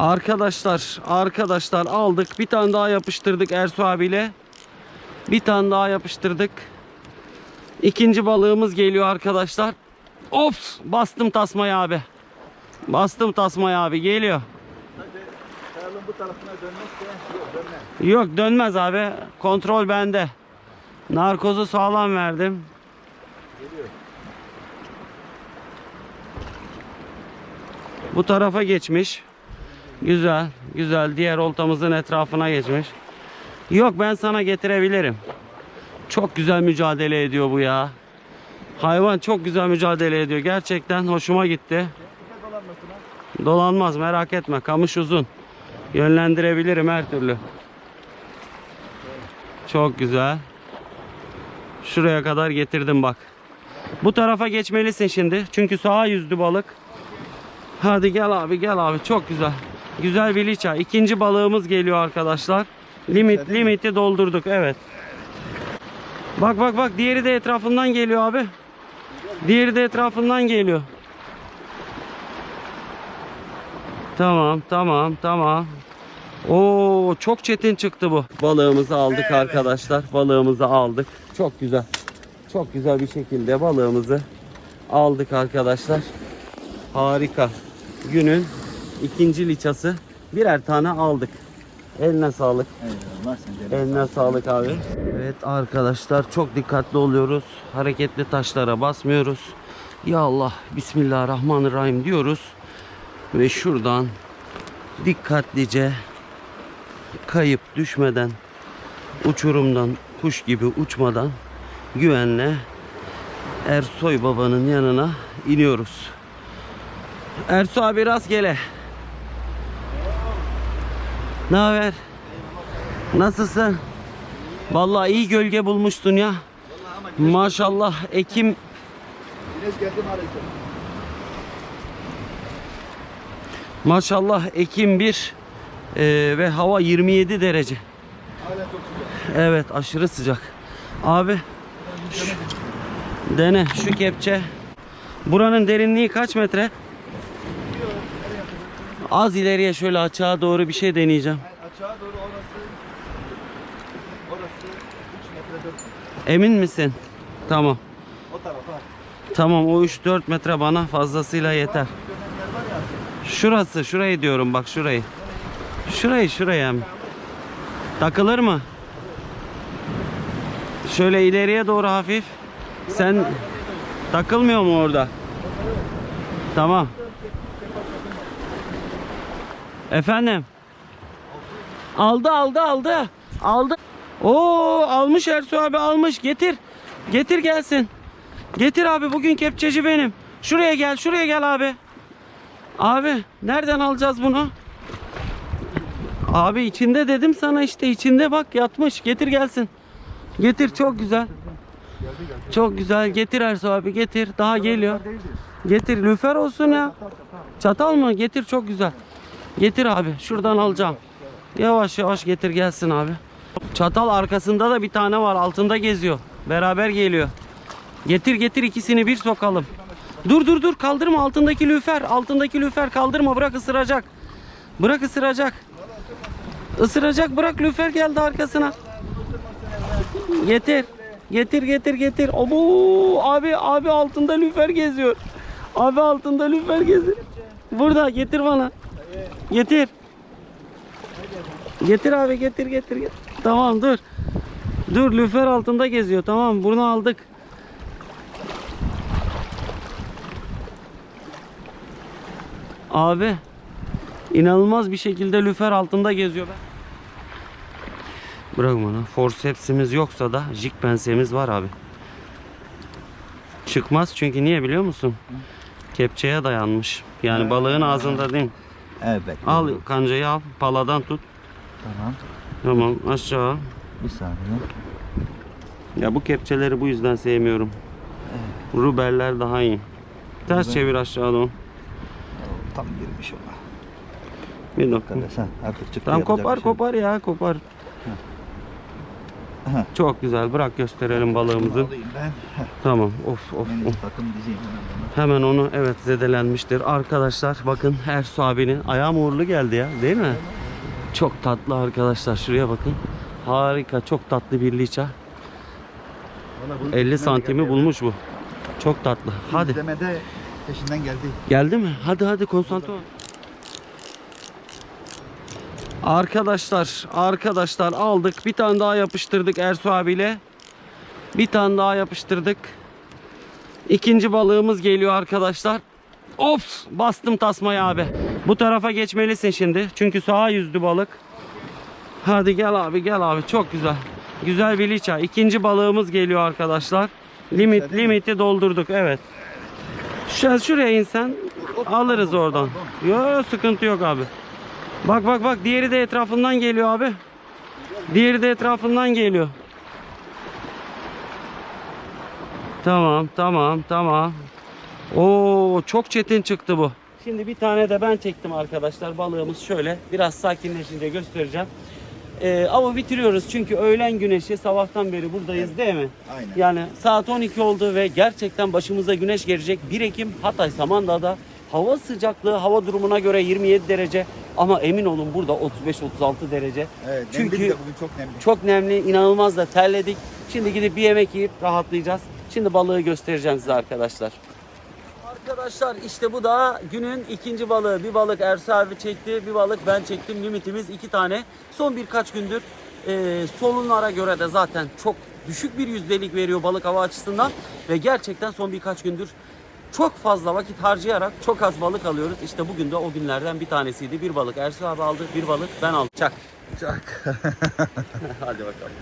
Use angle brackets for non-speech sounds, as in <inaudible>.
Arkadaşlar, arkadaşlar aldık. Bir tane daha yapıştırdık Ersu abiyle. Bir tane daha yapıştırdık. İkinci balığımız geliyor arkadaşlar. Ops! Bastım tasmayı abi. Bastım tasmayı abi. Geliyor. Bu yok dönmez. Yok dönmez abi. Kontrol bende. Narkozu sağlam verdim. Geliyor. Bu tarafa geçmiş. Güzel, güzel. Diğer oltamızın etrafına geçmiş. Yok ben sana getirebilirim. Çok güzel mücadele ediyor bu ya. Hayvan çok güzel mücadele ediyor. Gerçekten hoşuma gitti. Dolanmaz merak etme. Kamış uzun. Yönlendirebilirim her türlü. Çok güzel. Şuraya kadar getirdim bak. Bu tarafa geçmelisin şimdi. Çünkü sağa yüzdü balık. Hadi gel abi gel abi. Çok güzel. Güzel bir liça. İkinci balığımız geliyor arkadaşlar. Limit limiti doldurduk. Evet. Bak bak bak diğeri de etrafından geliyor abi. Diğeri de etrafından geliyor. Tamam, tamam, tamam. Oo, çok çetin çıktı bu. Balığımızı aldık arkadaşlar. Balığımızı aldık. Çok güzel. Çok güzel bir şekilde balığımızı aldık arkadaşlar. Harika. Günün ikinci liçası. Birer tane aldık. Eline sağlık. Eyvallah sen de. Eline sağlık abi. Evet arkadaşlar çok dikkatli oluyoruz. Hareketli taşlara basmıyoruz. Ya Allah Bismillahirrahmanirrahim diyoruz. Ve şuradan dikkatlice kayıp düşmeden uçurumdan kuş gibi uçmadan güvenle Ersoy babanın yanına iniyoruz. Ersoy abi rastgele. Ne haber? Nasılsın? Vallahi iyi gölge bulmuşsun ya. Maşallah Ekim maşallah Ekim 1 e, ve hava 27 derece. Evet aşırı sıcak. Abi şu- dene şu kepçe. Buranın derinliği kaç metre? Az ileriye şöyle açığa doğru bir şey deneyeceğim. Yani aşağı doğru orası orası 3 metre 4 metre. Emin misin? Tamam. O tarafa. Tamam o 3-4 metre bana fazlasıyla yeter. Şurası, şurayı diyorum bak şurayı. Şurayı, şuraya. Takılır mı? Şöyle ileriye doğru hafif. Sen takılmıyor mu orada? Tamam. Efendim? Aldı, aldı, aldı. Aldı. Oo, almış Ersu abi almış. Getir. Getir gelsin. Getir abi bugün kepçeci benim. Şuraya gel, şuraya gel abi. Abi nereden alacağız bunu? Abi içinde dedim sana işte içinde bak yatmış. Getir gelsin. Getir çok güzel. Çok güzel. Getir Ersu abi getir. Daha geliyor. Getir lüfer olsun ya. Çatal mı? Getir çok güzel. Getir abi. Şuradan alacağım. Yavaş yavaş getir gelsin abi. Çatal arkasında da bir tane var. Altında geziyor. Beraber geliyor. Getir getir ikisini bir sokalım. Dur dur dur kaldırma altındaki lüfer. Altındaki lüfer kaldırma bırak ısıracak. Bırak ısıracak. Isıracak bırak lüfer geldi arkasına. Getir. Getir getir getir. Obo abi abi altında lüfer geziyor. Abi altında lüfer geziyor. Burada getir bana. Getir. Getir abi getir getir. getir. Tamam dur. Dur lüfer altında geziyor. Tamam bunu aldık. Abi inanılmaz bir şekilde lüfer altında geziyor be. Bırak bana. Forceps'imiz yoksa da jig pensemiz var abi. Çıkmaz çünkü niye biliyor musun? Kepçeye dayanmış. Yani balığın ağzında değil. mi? Evet. Al kancayı al. Paladan tut. Tamam. Tamam aşağı. Bir saniye. Ya bu kepçeleri bu yüzden sevmiyorum. Rubeller daha iyi. Ters Ruber. çevir aşağı doğru. Tam girmiş ona. Bir dakika. Ha artık çıktı. Yapacak kopar şey kopar ya kopar. Aha. Çok güzel. Bırak gösterelim balığımızı. Ben. Tamam. Of of of. hemen onu evet zedelenmiştir. Arkadaşlar bakın Ersu abinin ayağım uğurlu geldi ya değil mi? Çok tatlı arkadaşlar. Şuraya bakın. Harika. Çok tatlı bir liça. Valla bunun 50 peşinden de santimi bulmuş bu. Çok tatlı. Hadi. İzlemede peşinden geldi. Geldi mi? Hadi hadi konsantre ol. Arkadaşlar, arkadaşlar aldık. Bir tane daha yapıştırdık Ersu abiyle. Bir tane daha yapıştırdık. İkinci balığımız geliyor arkadaşlar. Ops! Bastım tasmayı abi. Bu tarafa geçmelisin şimdi. Çünkü sağa yüzdü balık. Hadi gel abi gel abi. Çok güzel. Güzel bir liça. İkinci balığımız geliyor arkadaşlar. Limit limiti doldurduk. Evet. Şu, şuraya insen alırız oradan. Yok sıkıntı yok abi. Bak bak bak diğeri de etrafından geliyor abi. Diğeri de etrafından geliyor. Tamam tamam tamam. Oo çok çetin çıktı bu. Şimdi bir tane de ben çektim arkadaşlar. Balığımız şöyle. Biraz sakinleşince göstereceğim. Ee, avı bitiriyoruz çünkü öğlen güneşi sabahtan beri buradayız değil mi? Aynen. Yani saat 12 oldu ve gerçekten başımıza güneş gelecek. 1 Ekim Hatay Samandağ'da hava sıcaklığı hava durumuna göre 27 derece ama emin olun burada 35-36 derece. Evet, Çünkü- Çünkü... de bugün çok nemli. Çok nemli, inanılmaz da terledik. Şimdi gidip bir yemek yiyip rahatlayacağız. Şimdi balığı göstereceğim size arkadaşlar. Arkadaşlar işte bu da günün ikinci balığı. Bir balık Ersu abi çekti, bir balık ben çektim. Limitimiz iki tane. Son birkaç gündür e, solunlara göre de zaten çok düşük bir yüzdelik veriyor balık hava açısından. Ve gerçekten son birkaç gündür çok fazla vakit harcayarak çok az balık alıyoruz. İşte bugün de o günlerden bir tanesiydi. Bir balık Ersu abi aldı, bir balık ben aldım. Çak. Çak. <laughs> Hadi bakalım.